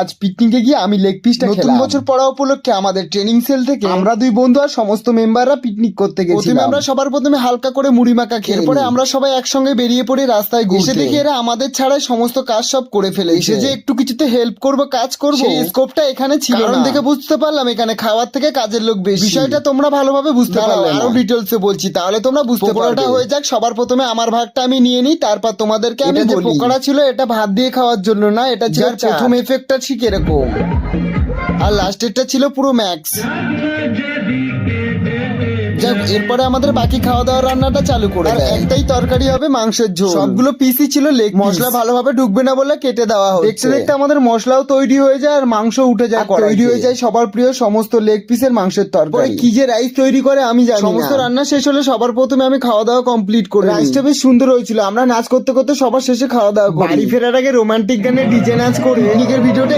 আজ পিকনিকে গিয়ে আমি লেগ পিসটা খেলাম নতুন বছর পড়া উপলক্ষে আমাদের ট্রেনিং সেল থেকে আমরা দুই বন্ধু আর সমস্ত মেম্বাররা পিকনিক করতে গেছিলাম। প্রথমে আমরা সবার প্রথমে হালকা করে মুড়ি মাখা খেয়ে এরপরে এরপরে আমরা সবাই একসঙ্গে বেরিয়ে পড়ি রাস্তায় ঘুরতে। দেখি এরা আমাদের ছাড়াই সমস্ত কাজ সব করে ফেলে এসে যে একটু কিছুতে হেল্প করব কাজ করব। সেই স্কোপটা এখানে ছিল কারণ না। দেখে বুঝতে পারলাম এখানে খাওয়ার থেকে কাজের লোক বেশি। বিষয়টা তোমরা ভালোভাবে বুঝতে পারলে আরও। ডিটেলসে বলছি। তাহলে তোমরা বুঝতে পারবে হয়ে যাক সবার প্রথমে আমার ভাগটা আমি নিয়ে নিই তারপর তোমাদেরকে আমি যে পকোড়া ছিল এটা ভাত দিয়ে খাওয়ার জন্য না এটা ছিল প্রথম এফেক্টটা ঠিক এরকম। আর লাস্টেরটা ছিল পুরো ম্যাক্স যাক এরপরে আমাদের বাকি খাওয়া দাওয়ার রান্নাটা চালু করে দেয়। একটাই তরকারি হবে মাংসের ঝোল। সবগুলো পিসই ছিল লেগ মশলা ভালোভাবে ঢুকবে না বলে কেটে দেওয়া হচ্ছে। দেখতে দেখতে আমাদের মশলাও তৈরি হয়ে যায় আর মাংস উঠে যায় তৈরি হয়ে যায় সবার প্রিয় সমস্ত লেগ পিসের মাংসের তরকারি। কি যে রাইস তৈরি করে আমি জানি সমস্ত রান্না শেষ হলে সবার প্রথমে আমি খাওয়া দাওয়া কমপ্লিট করি রাইসটা বেশ সুন্দর হয়েছিল। আমরা নাচ করতে করতে সবার শেষে খাওয়া দাওয়া করি। বাড়ি ফেরার আগে রোমান্টিক গানে ডিজে নাচ করে। পিকনিকের ভিডিওটা